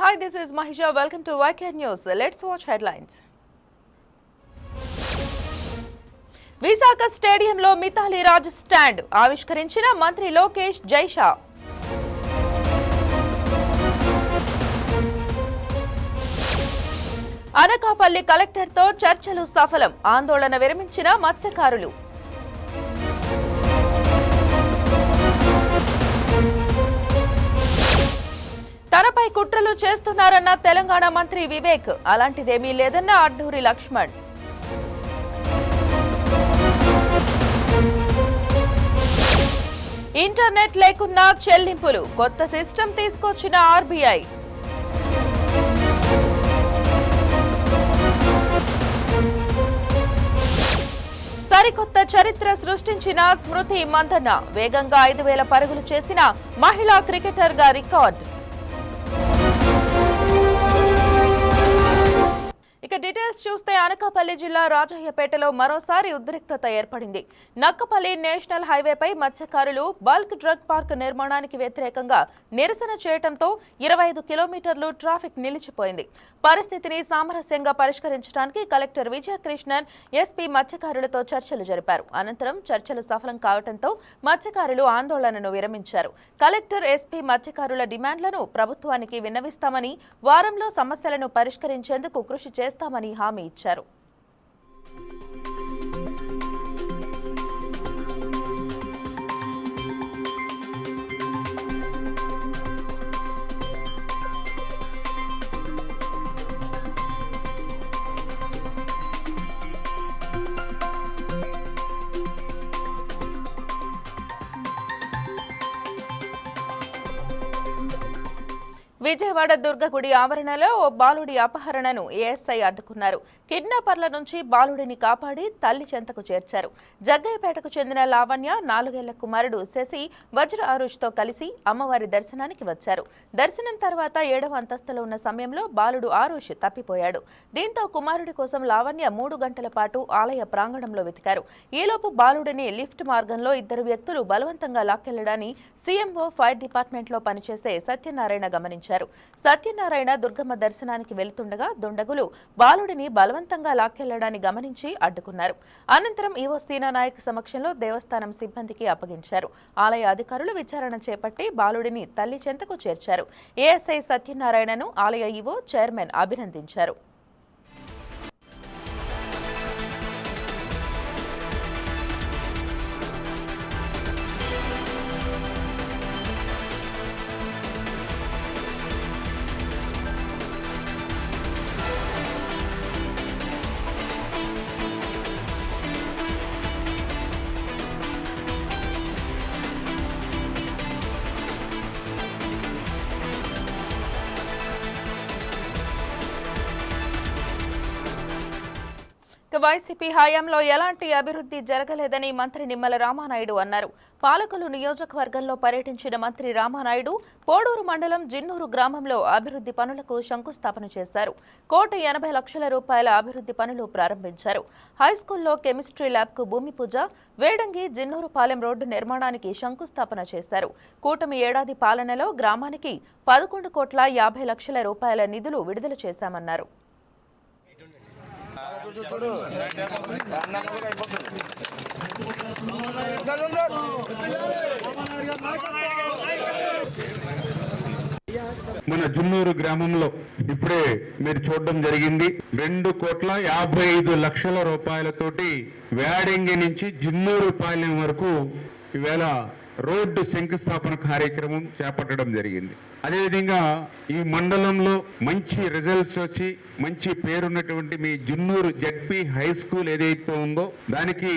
Hi, this is Mahisha. Welcome to YK News. Let's watch headlines. Visakha స్టేడియంలో Mithali Raj stand ఆవిష్కరించిన మంత్రి లోకేష్ జైషా అనకాపల్లి కలెక్టర్తో చర్చలు సఫలం ఆందోళన విరమించిన మత్స్యకారులు తనపై కుట్రలు చేస్తున్నారన్న తెలంగాణ మంత్రి వివేక్. అలాంటిదేమీ లేదన్న అడ్డూరి లక్ష్మణ్. ఇంటర్నెట్ లేకున్నా చెల్లింపులు. కొత్త సిస్టమ్ తీసుకొచ్చిన ఆర్బీఐ. సరికొత్త చరిత్ర సృష్టించిన స్మృతి మందన్న. వేగంగా ఐదు వేల పరుగులు చేసిన మహిళా క్రికెటర్గా రికార్డ్. ఇక డీటెయిల్స్ చూస్తే అనకాపల్లి జిల్లా రాజయ్యపేటలో మరోసారి ఉద్రిక్తత ఏర్పడింది. నక్కపల్లి నేషనల్ హైవేపై మత్స్యకారులు బల్క్ డ్రగ్ పార్క్ నిర్మాణానికి వ్యతిరేకంగా నిరసన చేయడంతో ఇరవై ఐదు కిలోమీటర్లు ట్రాఫిక్ నిలిచిపోయింది. పరిస్థితిని సామరస్యంగా పరిష్కరించడానికి కలెక్టర్ విజయకృష్ణన్ ఎస్పీ మత్స్యకారులతో చర్చలు జరిపారు. అనంతరం చర్చలు సఫలం కావడంతో మత్స్యకారులు ఆందోళనను విరమించారు. కలెక్టర్ ఎస్పీ మత్స్యకారుల డిమాండ్లను ప్రభుత్వానికి విన్నవిస్తామని వారంలో సమస్యలను పరిష్కరించేందుకు కృషి చేస్తారు చేస్తామని హామీ ఇచ్చారు. విజయవాడ దుర్గగుడి ఆవరణలో ఓ బాలుడి అపహరణను ఏఎస్ఐ అడ్డుకున్నారు. కిడ్నాపర్ల నుంచి బాలుడిని కాపాడి తల్లి చెంతకు చేర్చారు. జగ్గయ్యపేటకు చెందిన లావణ్య నాలుగేళ్ళ కుమారుడు శశి వజ్ర ఆరుష్తో కలిసి అమ్మవారి దర్శనానికి వచ్చారు. దర్శనం తర్వాత ఏడవ అంతస్తులో ఉన్న సమయంలో బాలుడు ఆరుష్ తప్పిపోయాడు. దీంతో కుమారుడి కోసం లావణ్య మూడు గంటల పాటు ఆలయ ప్రాంగణంలో వెతికారు. ఈలోపు బాలుడిని లిఫ్ట్ మార్గంలో ఇద్దరు వ్యక్తులు బలవంతంగా లాక్కెళ్ళడాన్ని సీఎంఓ ఫైర్ డిపార్ట్మెంట్లో పనిచేసే సత్యనారాయణ గమనించారు. సత్యనారాయణ దుర్గమ్మ దర్శనానికి వెళ్తుండగా దుండగులు బాలుడిని బలవంతంగా లాక్కెళ్ళడాన్ని గమనించి అడ్డుకున్నారు. అనంతరం ఈవో నాయక్ సమక్షంలో దేవస్థానం సిబ్బందికి అప్పగించారు. ఆలయ అధికారులు విచారణ చేపట్టి బాలుడిని తల్లి చెంతకు చేర్చారు. ఏఎస్ఐ సత్యనారాయణను ఆలయ ఈవో చైర్మన్ అభినందించారు. వైసీపీ హయాంలో ఎలాంటి అభివృద్ధి జరగలేదని మంత్రి నిమ్మల రామానాయుడు అన్నారు. పాలకులు నియోజకవర్గంలో పర్యటించిన మంత్రి రామానాయుడు పోడూరు మండలం జిన్నూరు గ్రామంలో అభివృద్ధి పనులకు శంకుస్థాపన చేశారు. కోటి ఎనభై లక్షల రూపాయల అభివృద్ధి పనులు ప్రారంభించారు. హైస్కూల్లో కెమిస్ట్రీ ల్యాబ్కు భూమి పూజ వేడంగి జిన్నూరుపాలెం రోడ్డు నిర్మాణానికి శంకుస్థాపన చేశారు. కూటమి ఏడాది పాలనలో గ్రామానికి పదకొండు కోట్ల యాభై లక్షల రూపాయల నిధులు విడుదల చేశామన్నారు. మన జున్నూరు గ్రామంలో ఇప్పుడే మీరు చూడడం జరిగింది. రెండు కోట్ల యాభై ఐదు లక్షల రూపాయలతోటి వేడంగి నుంచి జున్నూరు పాలెం వరకు ఈవేళ రోడ్డు శంకుస్థాపన కార్యక్రమం చేపట్టడం జరిగింది. అదేవిధంగా ఈ మండలంలో మంచి రిజల్ట్స్ వచ్చి మంచి పేరున్నటువంటి మీ జున్నూరు జడ్పీ హై స్కూల్ ఏదైతే ఉందో దానికి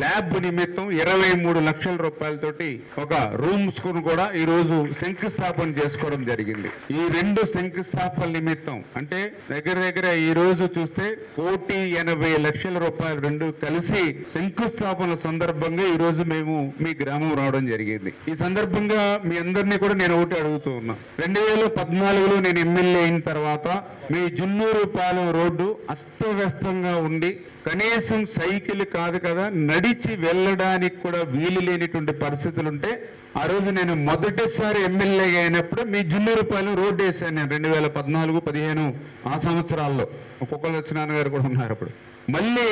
ల్యాబ్ నిమిత్తం ఇరవై మూడు లక్షల రూపాయలతోటి ఒక రూమ్స్కు కూడా ఈ రోజు శంకుస్థాపన చేసుకోవడం జరిగింది. ఈ రెండు శంకుస్థాపన నిమిత్తం అంటే దగ్గర దగ్గర ఈ రోజు చూస్తే కోటి ఎనభై లక్షల రూపాయలు రెండు కలిసి శంకుస్థాపన సందర్భంగా ఈ రోజు మేము మీ గ్రామం రావడం జరిగింది. జరిగింది. ఈ సందర్భంగా మీ అందరినీ కూడా నేను ఒకటి అడుగుతూ ఉన్నా. రెండు వేల పద్నాలుగులో నేను ఎమ్మెల్యే అయిన తర్వాత మీ జున్నూరు పాలెం రోడ్డు అస్తవ్యస్తంగా ఉండి కనీసం సైకిల్ కాదు కదా నడిచి వెళ్ళడానికి కూడా వీలు లేనిటువంటి పరిస్థితులు ఉంటే ఆ రోజు నేను మొదటిసారి ఎమ్మెల్యే అయినప్పుడు మీ జున్నూరుపాలెం రోడ్డు వేసాను నేను రెండు వేల పద్నాలుగు పదిహేను ఆ సంవత్సరాల్లో. ఒక్కొక్కరు వచ్చినాన్న గారు కూడా ఉన్నారు అప్పుడు. మళ్ళీ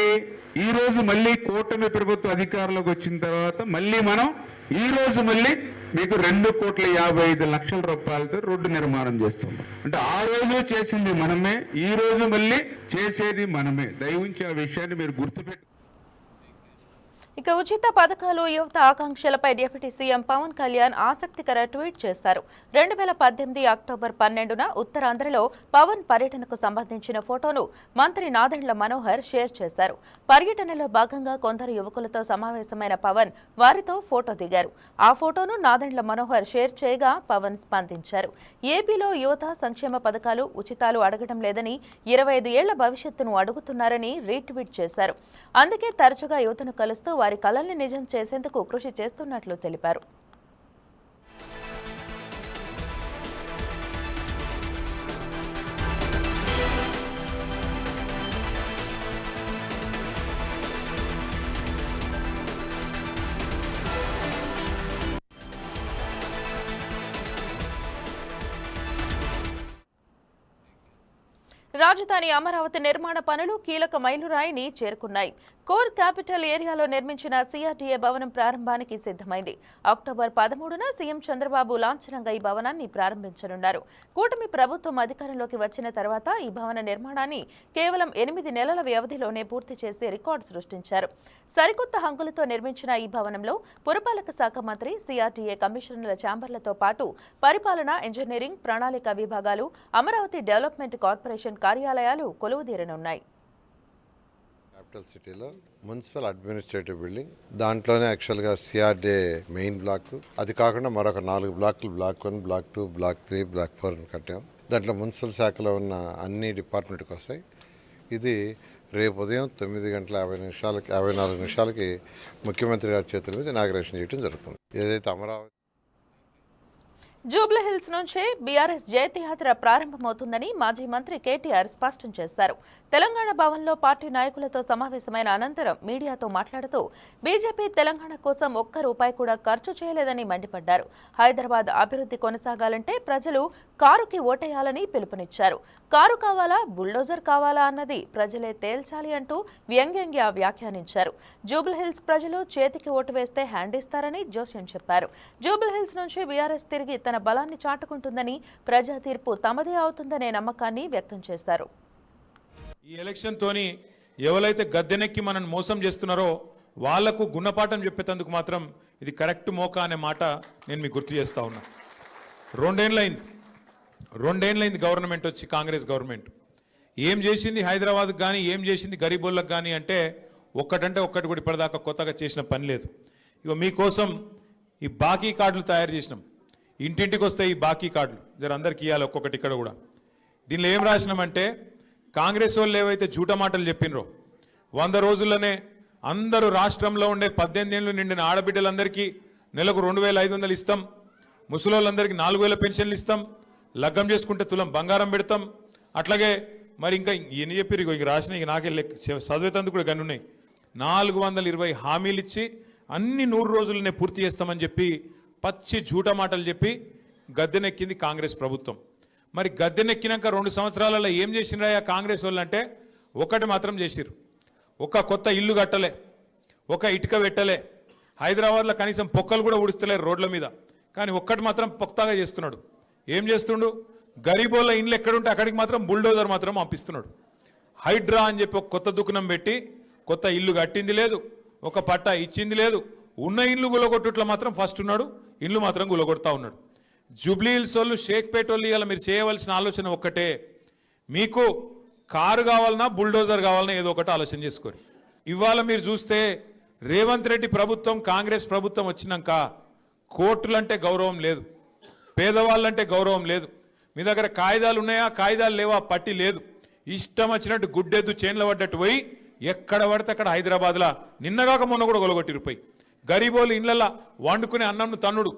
ఈ రోజు మళ్ళీ కూటమి ప్రభుత్వ అధికారంలోకి వచ్చిన తర్వాత మళ్ళీ మనం ఈ రోజు మళ్ళీ మీకు రెండు కోట్ల యాభై ఐదు లక్షల రూపాయలతో రోడ్డు నిర్మాణం చేస్తున్నాం. అంటే ఆ రోజు చేసింది మనమే ఈ రోజు మళ్ళీ చేసేది మనమే. దయవుంచి ఆ విషయాన్ని మీరు గుర్తుపెట్టు ఇక ఉచిత పథకాలు యువత ఆకాంక్షలపై డిప్యూటీ సీఎం పవన్ కళ్యాణ్ ఆసక్తికర ట్వీట్ చేశారు. రెండు వేల పద్దెనిమిది అక్టోబర్ పన్నెండున ఉత్తరాంధ్రలో పవన్ పర్యటనకు సంబంధించిన ఫోటోను మంత్రి నాదెండ్ల మనోహర్ షేర్ చేశారు. పర్యటనలో భాగంగా కొందరు యువకులతో సమావేశమైన పవన్ వారితో ఫోటో దిగారు. ఆ ఫోటోను నాదెండ్ల మనోహర్ షేర్ చేయగా పవన్ స్పందించారు. ఏపీలో యువత సంక్షేమ పథకాలు ఉచితాలు అడగడం లేదని ఇరవై ఐదు ఏళ్ళ భవిష్యత్తును అడుగుతున్నారని రీట్వీట్ చేశారు. అందుకే తరచుగా యువతను కలుస్తూ వారి కలల్ని నిజం చేసేందుకు కృషి చేస్తున్నట్లు తెలిపారు. రాజధాని అమరావతి నిర్మాణ పనులు కీలక మైలురాయిని చేరుకున్నాయి. కోర్ క్యాపిటల్ ఏరియాలో నిర్మించిన సిఆర్టీఏ భవనం ప్రారంభానికి సిద్ధమైంది. అక్టోబర్ పదమూడున సీఎం చంద్రబాబు లాంఛనంగా ఈ భవనాన్ని ప్రారంభించనున్నారు. కూటమి ప్రభుత్వం అధికారంలోకి వచ్చిన తర్వాత ఈ భవన నిర్మాణాన్ని కేవలం ఎనిమిది నెలల వ్యవధిలోనే పూర్తి చేసి రికార్డు సృష్టించారు. సరికొత్త హంగులతో నిర్మించిన ఈ భవనంలో పురపాలక శాఖ మంత్రి సిఆర్టీఏ కమిషనర్ల ఛాంబర్లతో పాటు పరిపాలన ఇంజనీరింగ్ ప్రణాళిక విభాగాలు అమరావతి డెవలప్మెంట్ కార్పొరేషన్ కార్యాలయాలు కొలువుదీరనున్నాయి. క్యాపిటల్ సిటీలో మున్సిపల్ అడ్మినిస్ట్రేటివ్ బిల్డింగ్ దాంట్లోనే యాక్చువల్గా సిఆర్డే మెయిన్ బ్లాక్ అది కాకుండా మరొక నాలుగు బ్లాక్లు block one block two block three block four కట్టాం. దాంట్లో మున్సిపల్ శాఖలో ఉన్న అన్ని డిపార్ట్మెంట్కి వస్తాయి. ఇది రేపు ఉదయం తొమ్మిది గంటల యాభై నిమిషాలకి యాభై నాలుగు నిమిషాలకి ముఖ్యమంత్రి గారి చేతుల మీద ఇనాగ్రేషన్ చేయడం జరుగుతుంది. ఏదైతే అమరావతి జూబ్లీహిల్స్ నుంచే బీఆర్ఎస్ జయతియాత్ర ప్రారంభమవుతుందని మాజీ మంత్రి కేటీఆర్ స్పష్టం చేశారు. తెలంగాణ భవన్లో పార్టీ నాయకులతో సమావేశమైన అనంతరం మీడియాతో మాట్లాడుతూ బీజేపీ తెలంగాణ కోసం ఒక్క రూపాయి కూడా ఖర్చు చేయలేదని మండిపడ్డారు. హైదరాబాద్ అభివృద్ధి కొనసాగాలంటే ప్రజలు కారుకి ఓటేయాలని పిలుపునిచ్చారు. కారు కావాలా బుల్డోజర్ కావాలా అన్నది ప్రజలే తేల్చాలి అంటూ వ్యంగ్యంగా వ్యాఖ్యానించారు. జూబ్లీహిల్స్ ప్రజలు చేతికి ఓటు వేస్తే హ్యాండ్ ఇస్తారని జోస్యం చెప్పారు. జూబ్లీహిల్స్ నుంచి బీఆర్ఎస్ తిరిగి తన బలాన్ని చాటుకుంటుందని ప్రజా తీర్పు తమదే అవుతుందనే నమ్మకాన్ని వ్యక్తం చేశారు. ఈ ఎలక్షన్తోని ఎవరైతే గద్దెనెక్కి మనల్ని మోసం చేస్తున్నారో వాళ్ళకు గుణపాఠం చెప్పేటందుకు మాత్రం ఇది కరెక్ట్ మోకా అనే మాట నేను మీకు గుర్తు చేస్తా ఉన్నా. రెండేళ్ళైంది రెండేళ్ళైంది గవర్నమెంట్ వచ్చి కాంగ్రెస్ గవర్నమెంట్. ఏం చేసింది హైదరాబాద్కి కానీ ఏం చేసింది గరీబోళ్ళకి కానీ అంటే ఒక్కటంటే ఒక్కటి కూడా ఇప్పటిదాకా కొత్తగా చేసిన పని లేదు. ఇక మీకోసం ఈ బాకీ కార్డులు తయారు చేసినాం. ఇంటింటికి వస్తాయి ఈ బాకీ కార్డులు. జర అందరికి ఇవ్వాలి ఒక్కొక్కటి ఇక్కడ కూడా. దీనిలో ఏం రాసినామంటే కాంగ్రెస్ వాళ్ళు ఏవైతే జూట మాటలు చెప్పినరో వంద రోజుల్లోనే అందరూ రాష్ట్రంలో ఉండే పద్దెనిమిది ఏళ్ళు నిండిన ఆడబిడ్డలందరికీ నెలకు రెండు వేల ఐదు వందలు ఇస్తాం. ముసలోళ్ళందరికీ నాలుగు వేల పెన్షన్లు ఇస్తాం. లగ్గం చేసుకుంటే తులం బంగారం పెడతాం. అట్లాగే మరి ఇంకా ఎన్ని చెప్పారు ఇక రాసిన ఇక నాకే లెక్క చదివేతందుకు కూడా గని నాలుగు వందల ఇరవై హామీలు ఇచ్చి అన్ని నూరు రోజులనే పూర్తి చేస్తామని చెప్పి పచ్చి జూట మాటలు చెప్పి గద్దెనెక్కింది కాంగ్రెస్ ప్రభుత్వం. మరి గద్దెనెక్కినాక రెండు సంవత్సరాలలో ఏం చేసినాయా కాంగ్రెస్ వాళ్ళు అంటే ఒకటి మాత్రం చేసిరు ఒక కొత్త ఇల్లు కట్టలే ఒక ఇటుక పెట్టలే హైదరాబాద్లో కనీసం పొక్కలు కూడా ఊడిస్తలేరు రోడ్ల మీద. కానీ ఒక్కటి మాత్రం పొక్తాగా చేస్తున్నాడు. ఏం చేస్తుండు? గరీబోళ్ళ ఇండ్లు ఎక్కడుంటే అక్కడికి మాత్రం బుల్డోజర్ మాత్రం పంపిస్తున్నాడు. హైడ్రా అని చెప్పి ఒక కొత్త దుకాణం పెట్టి కొత్త ఇల్లు కట్టింది లేదు ఒక పట్టా ఇచ్చింది లేదు ఉన్న ఇల్లు గులగొట్టుట్లో మాత్రం ఫస్ట్ ఉన్నాడు ఇల్లు మాత్రం గులగొడతా ఉన్నాడు. జూబ్లీ హిల్స్ వాళ్ళు షేక్పేట వాళ్ళు ఇవాళ మీరు చేయవలసిన ఆలోచన ఒక్కటే. మీకు కారు కావాలన్నా బుల్డోజర్ కావాలన్నా ఏదో ఒకటి ఆలోచన చేసుకోరు. ఇవాళ మీరు చూస్తే రేవంత్ రెడ్డి ప్రభుత్వం కాంగ్రెస్ ప్రభుత్వం వచ్చినాక కోర్టులంటే గౌరవం లేదు. పేదవాళ్ళంటే గౌరవం లేదు. మీ దగ్గర కాగితాలు ఉన్నాయా? కాగితాలు లేవా? పట్టి లేదు. ఇష్టం వచ్చినట్టు గుడ్డెద్దు చేన్ల పడ్డట్టు పోయి ఎక్కడ పడితే అక్కడ హైదరాబాద్లో. నిన్నగాక మొన్న కూడా గొలగొట్టిరు పోయి. గరీబోలు ఇళ్ళల్లో వండుకునే అన్నంను తన్నుడు.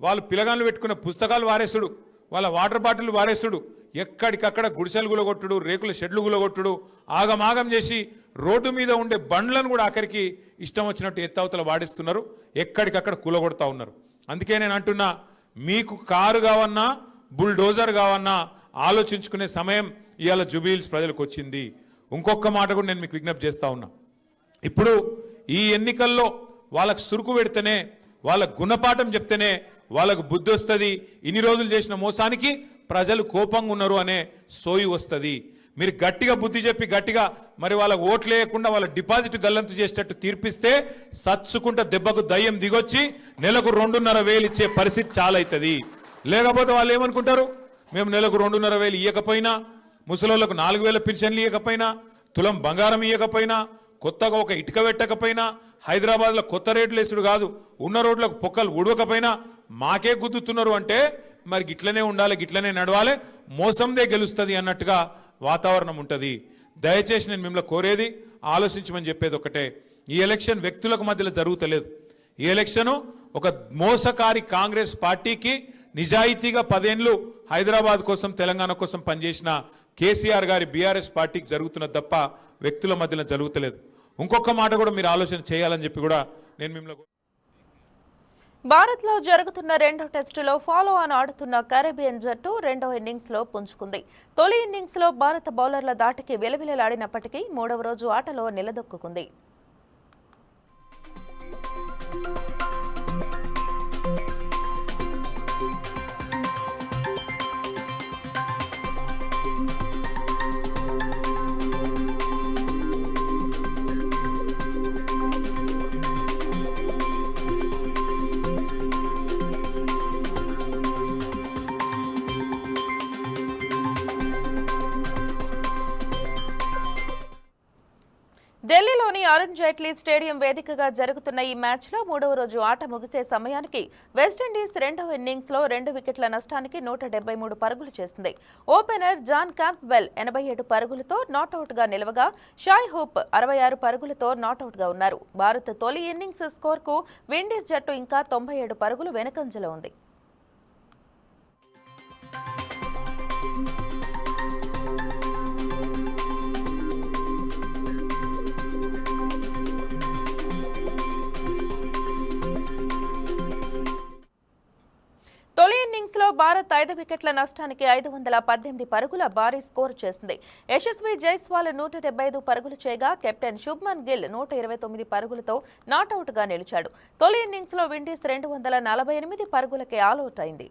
వాళ్ళు పిలగాళ్ళు పెట్టుకునే పుస్తకాలు వారేసుడు. వాళ్ళ వాటర్ బాటిల్ వారేసుడు. ఎక్కడికక్కడ గుడిసెలు గులగొట్టుడు రేకుల షెడ్లు గులగొట్టుడు. ఆగమాగం చేసి రోడ్డు మీద ఉండే బండ్లను కూడా ఆఖరికి ఇష్టం వచ్చినట్టు ఎత్తవతల వాడిస్తున్నారు. ఎక్కడికక్కడ కూలగొడతా ఉన్నారు. అందుకే నేను అంటున్నా మీకు కారు కావన్నా బుల్డోజర్ కావన్నా ఆలోచించుకునే సమయం ఇవాళ జుబీల్స్ ప్రజలకు వచ్చింది. ఇంకొక మాట కూడా నేను మీకు విజ్ఞప్తి చేస్తూ ఉన్నా. ఇప్పుడు ఈ ఎన్నికల్లో వాళ్ళకు సురుకు పెడితేనే వాళ్ళకు గుణపాఠం చెప్తేనే వాళ్ళకు బుద్ధి వస్తుంది. ఇన్ని రోజులు చేసిన మోసానికి ప్రజలు కోపంగా ఉన్నారు అనే సోయి వస్తుంది. మీరు గట్టిగా బుద్ధి చెప్పి గట్టిగా మరి వాళ్ళకు ఓట్లు వేయకుండా వాళ్ళ డిపాజిట్ గల్లంతు చేసేటట్టు తీర్పిస్తే సచ్చుకుంటే దెబ్బకు దయ్యం దిగొచ్చి నెలకు రెండున్నర వేలు ఇచ్చే పరిస్థితి చాలా అవుతుంది లేకపోతే వాళ్ళు ఏమనుకుంటారు? మేము నెలకు రెండున్నర వేలు ఇవ్వకపోయినా ముసలోళ్ళకు నాలుగు వేల పెన్షన్లు ఇవ్వకపోయినా తులం బంగారం ఇవ్వకపోయినా కొత్తగా ఒక ఇటుక పెట్టకపోయినా హైదరాబాద్లో కొత్త రేట్లు వేసుడు కాదు ఉన్న రోడ్లకు పొక్కలు ఉడవకపోయినా మాకే గుద్దుతున్నారు అంటే మరి గిట్లనే ఉండాలి గిట్లనే నడవాలి మోసందే గెలుస్తుంది అన్నట్టుగా వాతావరణం ఉంటుంది. దయచేసి నేను మిమ్మల్ని కోరేది ఆలోచించమని చెప్పేది ఒకటే. ఈ ఎలక్షన్ వ్యక్తులకు మధ్యలో జరుగుతలేదు. ఈ ఎలక్షను ఒక మోసకారి కాంగ్రెస్ పార్టీకి నిజాయితీగా పదేండ్లు హైదరాబాద్ కోసం తెలంగాణ కోసం పనిచేసిన కేసీఆర్ గారి బీఆర్ఎస్ పార్టీకి జరుగుతున్న తప్ప వ్యక్తుల మధ్యలో జరుగుతలేదు. ఇంకొక మాట కూడా మీరు ఆలోచన చేయాలని చెప్పి కూడా నేను మిమ్మల్ని భారత్లో జరుగుతున్న రెండో టెస్టులో ఫాలో ఆన్ ఆడుతున్న కరేబియన్ జట్టు రెండో ఇన్నింగ్స్లో పుంజుకుంది. తొలి ఇన్నింగ్స్లో భారత బౌలర్ల దాటికి విలవిలలాడినప్పటికీ మూడవ రోజు ఆటలో నిలదొక్కుంది ఢిల్లీలోని అరుణ్ జైట్లీ స్టేడియం వేదికగా జరుగుతున్న ఈ మ్యాచ్లో మూడవ రోజు ఆట ముగిసే సమయానికి వెస్టిండీస్ రెండవ ఇన్నింగ్స్లో రెండు వికెట్ల నష్టానికి నూట డెబ్బై మూడు పరుగులు చేసింది. ఓపెనర్ జాన్ క్యాంప్వెల్ ఎనభై ఏడు పరుగులతో నాటౌట్గా నిలవగా షాయ్ హూప్ అరవై ఆరు పరుగులతో నాటౌట్గా ఉన్నారు. భారత్ తొలి ఇన్నింగ్స్ స్కోర్కు విండీస్ జట్టు ఇంకా తొంభై ఏడు పరుగులు వెనుకంజలో ఉంది. భారత్ ఐదు వికెట్ల నష్టానికి ఐదు వందల పద్దెనిమిది పరుగుల భారీ స్కోర్ చేసింది. యశస్వి జైస్వాల్ నూట డెబ్బై ఐదు పరుగులు చేయగా కెప్టెన్ శుభ్మన్ గిల్ నూట ఇరవై తొమ్మిది పరుగులతో నాటౌట్గా నిలిచాడు. తొలి ఇన్నింగ్స్లో విండీస్ రెండు వందల నలభై ఎనిమిది పరుగులకే ఆలౌట్ అయింది.